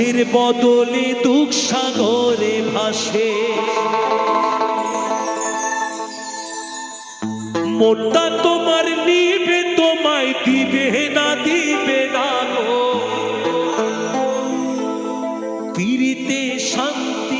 সুখের বদলে দুঃখ সাগরে ভাসে। মোটা তোমার নিবে, তোমায় দিবে না দিবে না গো। পিড়িতে শান্তি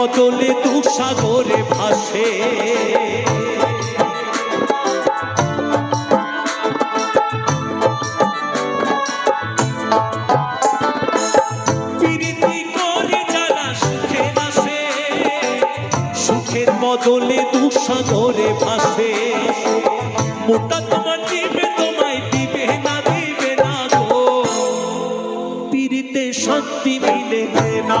বদলে দুঃসাগরে ভাসে। বদলে দুঃসাগরে ভাসে। মোটা তোমার দিবে, তোমায় দিবে না দিবে না গো। পিড়িতে শান্তি মিলে না।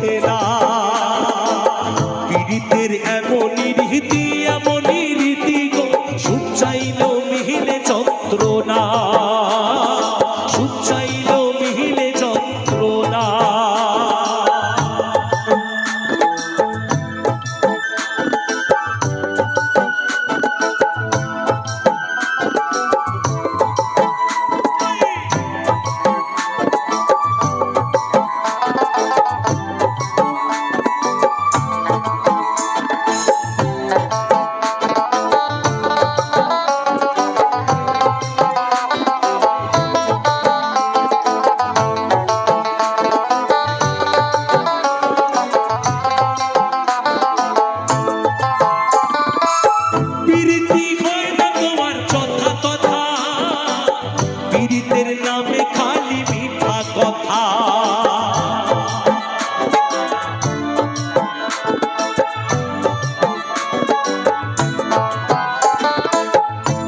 খালি মিঠা কথা।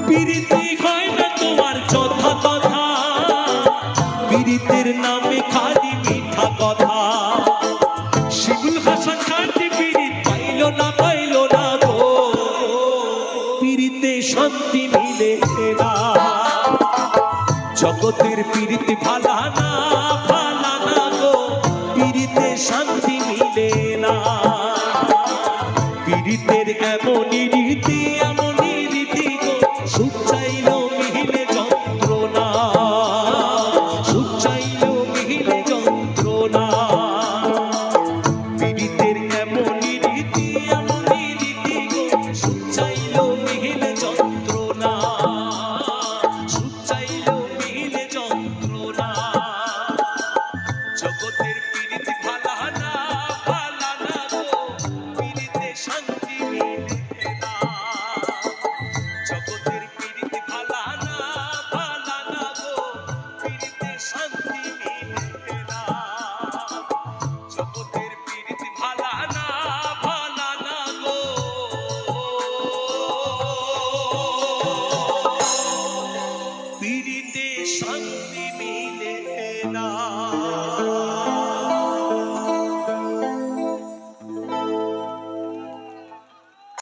প্রীতি হয় না তথা পীড়িতের নামে খালি মিঠা কথা। শিবুল হাসান খানটি পীড়িত পাইল না জগতের পীড়িতে ভালা না সঙ্গে